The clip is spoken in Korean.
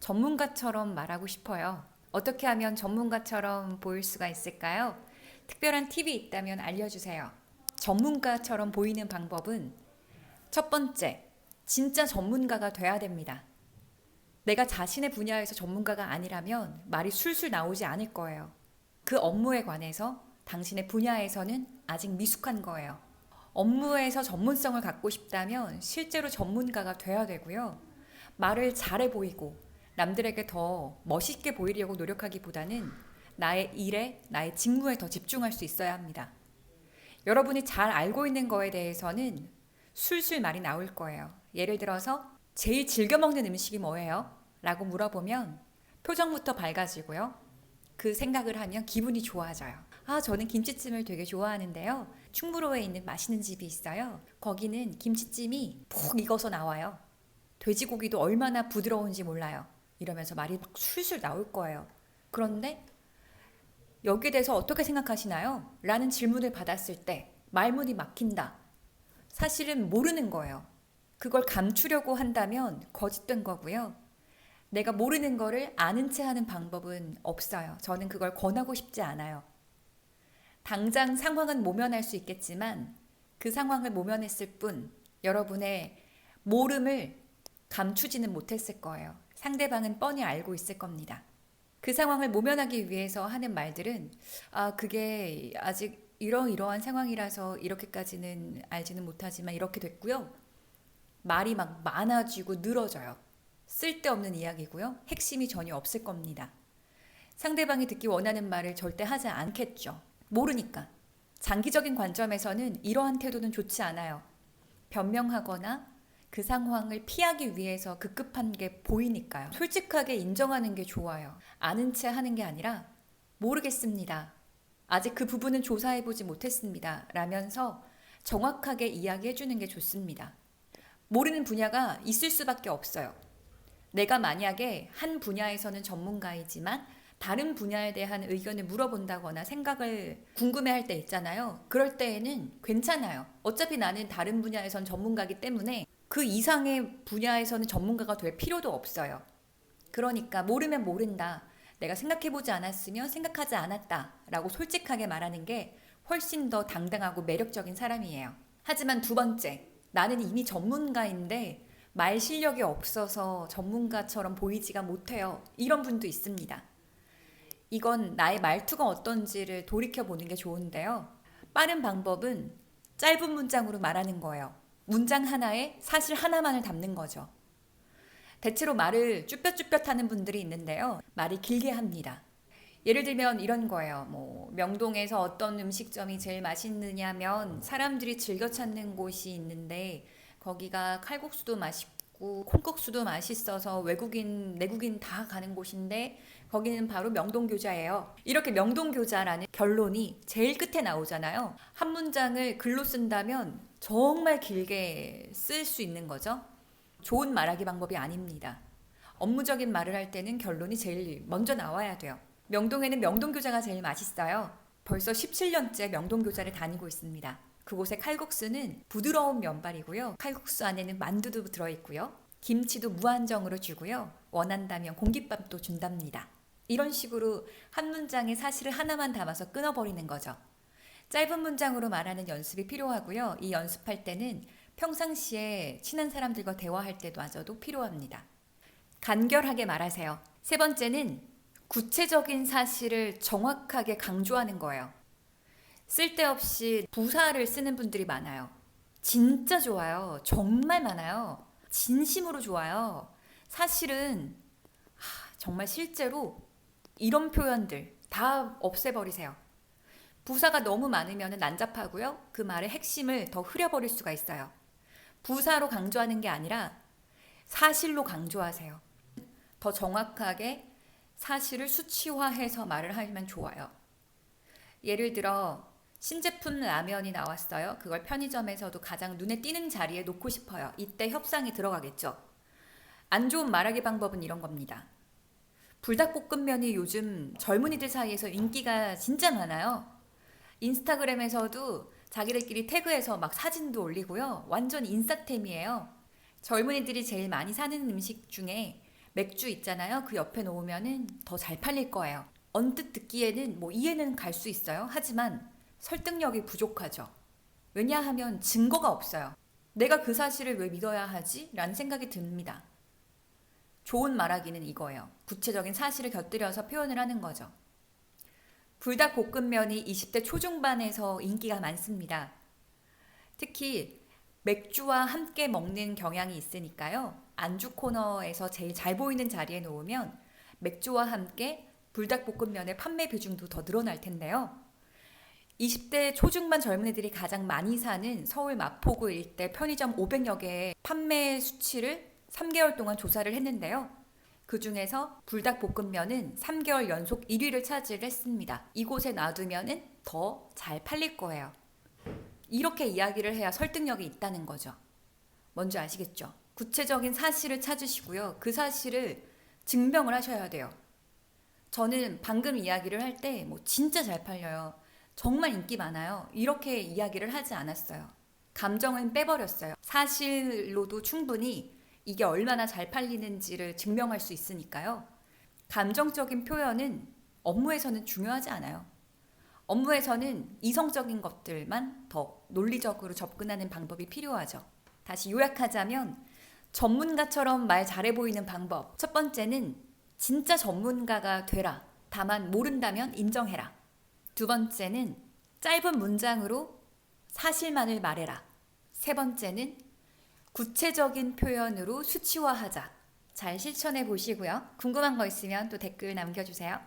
전문가처럼 말하고 싶어요. 어떻게 하면 전문가처럼 보일 수가 있을까요? 특별한 팁이 있다면 알려주세요. 전문가처럼 보이는 방법은 첫 번째, 진짜 전문가가 돼야 됩니다. 내가 자신의 분야에서 전문가가 아니라면 말이 술술 나오지 않을 거예요. 그 업무에 관해서 당신의 분야에서는 아직 미숙한 거예요. 업무에서 전문성을 갖고 싶다면 실제로 전문가가 돼야 되고요. 말을 잘해 보이고 남들에게 더 멋있게 보이려고 노력하기보다는 나의 일에, 나의 직무에 더 집중할 수 있어야 합니다. 여러분이 잘 알고 있는 거에 대해서는 술술 말이 나올 거예요. 예를 들어서 제일 즐겨 먹는 음식이 뭐예요? 라고 물어보면 표정부터 밝아지고요. 그 생각을 하면 기분이 좋아져요. 아, 저는 김치찜을 되게 좋아하는데요. 충무로에 있는 맛있는 집이 있어요. 거기는 김치찜이 푹 익어서 나와요. 돼지고기도 얼마나 부드러운지 몰라요. 이러면서 말이 막 술술 나올 거예요. 그런데 여기에 대해서 어떻게 생각하시나요? 라는 질문을 받았을 때 말문이 막힌다. 사실은 모르는 거예요. 그걸 감추려고 한다면 거짓된 거고요. 내가 모르는 거를 아는 채 하는 방법은 없어요. 저는 그걸 권하고 싶지 않아요. 당장 상황은 모면할 수 있겠지만 그 상황을 모면했을 뿐 여러분의 모름을 감추지는 못했을 거예요. 상대방은 뻔히 알고 있을 겁니다. 그 상황을 모면하기 위해서 하는 말들은 아 그게 아직 이러이러한 상황이라서 이렇게까지는 알지는 못하지만 이렇게 됐고요. 말이 막 많아지고 늘어져요. 쓸데없는 이야기고요. 핵심이 전혀 없을 겁니다. 상대방이 듣기 원하는 말을 절대 하지 않겠죠. 모르니까. 장기적인 관점에서는 이러한 태도는 좋지 않아요. 변명하거나 그 상황을 피하기 위해서 급급한 게 보이니까요. 솔직하게 인정하는 게 좋아요. 아는 채 하는 게 아니라 모르겠습니다. 아직 그 부분은 조사해보지 못했습니다. 라면서 정확하게 이야기해 주는 게 좋습니다. 모르는 분야가 있을 수밖에 없어요. 내가 만약에 한 분야에서는 전문가이지만 다른 분야에 대한 의견을 물어본다거나 생각을 궁금해할 때 있잖아요. 그럴 때에는 괜찮아요. 어차피 나는 다른 분야에선 전문가기 때문에 그 이상의 분야에서는 전문가가 될 필요도 없어요. 그러니까 모르면 모른다. 내가 생각해보지 않았으면 생각하지 않았다. 라고 솔직하게 말하는 게 훨씬 더 당당하고 매력적인 사람이에요. 하지만 두 번째, 나는 이미 전문가인데 말 실력이 없어서 전문가처럼 보이지가 못해요. 이런 분도 있습니다. 이건 나의 말투가 어떤지를 돌이켜보는 게 좋은데요. 빠른 방법은 짧은 문장으로 말하는 거예요. 문장 하나에 사실 하나만을 담는 거죠. 대체로 말을 쭈뼛쭈뼛 하는 분들이 있는데요. 말이 길게 합니다. 예를 들면 이런 거예요. 뭐 명동에서 어떤 음식점이 제일 맛있느냐면 사람들이 즐겨 찾는 곳이 있는데 거기가 칼국수도 맛있고 콩국수도 맛있어서 외국인 내국인 다 가는 곳인데 거기는 바로 명동교자예요. 이렇게 명동교자라는 결론이 제일 끝에 나오잖아요. 한 문장을 글로 쓴다면 정말 길게 쓸 수 있는 거죠. 좋은 말하기 방법이 아닙니다. 업무적인 말을 할 때는 결론이 제일 먼저 나와야 돼요. 명동에는 명동교자가 제일 맛있어요. 벌써 17년째 명동교자를 다니고 있습니다. 그곳의 칼국수는 부드러운 면발이고요. 칼국수 안에는 만두도 들어있고요. 김치도 무한정으로 주고요. 원한다면 공깃밥도 준답니다. 이런 식으로 한 문장에 사실을 하나만 담아서 끊어버리는 거죠. 짧은 문장으로 말하는 연습이 필요하고요. 이 연습할 때는 평상시에 친한 사람들과 대화할 때마저도 필요합니다. 간결하게 말하세요. 세 번째는 구체적인 사실을 정확하게 강조하는 거예요. 쓸데없이 부사를 쓰는 분들이 많아요. 진짜 좋아요. 정말 많아요. 진심으로 좋아요. 사실은 하, 정말 실제로 이런 표현들 다 없애버리세요. 부사가 너무 많으면 난잡하고요. 그 말의 핵심을 더 흐려버릴 수가 있어요. 부사로 강조하는 게 아니라 사실로 강조하세요. 더 정확하게 사실을 수치화해서 말을 하면 좋아요. 예를 들어 신제품 라면이 나왔어요. 그걸 편의점에서도 가장 눈에 띄는 자리에 놓고 싶어요. 이때 협상이 들어가겠죠. 안 좋은 말하기 방법은 이런 겁니다. 불닭볶음면이 요즘 젊은이들 사이에서 인기가 진짜 많아요. 인스타그램에서도 자기들끼리 태그해서 막 사진도 올리고요. 완전 인싸템이에요. 젊은이들이 제일 많이 사는 음식 중에 맥주 있잖아요. 그 옆에 놓으면은 더 잘 팔릴 거예요. 언뜻 듣기에는 뭐 이해는 갈 수 있어요. 하지만 설득력이 부족하죠. 왜냐하면 증거가 없어요. 내가 그 사실을 왜 믿어야 하지? 라는 생각이 듭니다. 좋은 말하기는 이거예요. 구체적인 사실을 곁들여서 표현을 하는 거죠. 불닭볶음면이 20대 초중반에서 인기가 많습니다. 특히 맥주와 함께 먹는 경향이 있으니까요. 안주 코너에서 제일 잘 보이는 자리에 놓으면 맥주와 함께 불닭볶음면의 판매 비중도 더 늘어날 텐데요. 20대 초중반 젊은 이들이 가장 많이 사는 서울 마포구 일대 편의점 500여 개의 판매 수치를 3개월 동안 조사를 했는데요. 그 중에서 불닭볶음면은 3개월 연속 1위를 차지했습니다. 이곳에 놔두면은 더 잘 팔릴 거예요. 이렇게 이야기를 해야 설득력이 있다는 거죠. 뭔지 아시겠죠? 구체적인 사실을 찾으시고요. 그 사실을 증명을 하셔야 돼요. 저는 방금 이야기를 할 때 뭐 진짜 잘 팔려요. 정말 인기 많아요. 이렇게 이야기를 하지 않았어요. 감정은 빼버렸어요. 사실로도 충분히 이게 얼마나 잘 팔리는지를 증명할 수 있으니까요. 감정적인 표현은 업무에서는 중요하지 않아요. 업무에서는 이성적인 것들만 더 논리적으로 접근하는 방법이 필요하죠. 다시 요약하자면 전문가처럼 말 잘해 보이는 방법. 첫 번째는 진짜 전문가가 되라. 다만 모른다면 인정해라. 두 번째는 짧은 문장으로 사실만을 말해라. 세 번째는 구체적인 표현으로 수치화하자. 잘 실천해 보시고요. 궁금한 거 있으면 또 댓글 남겨주세요.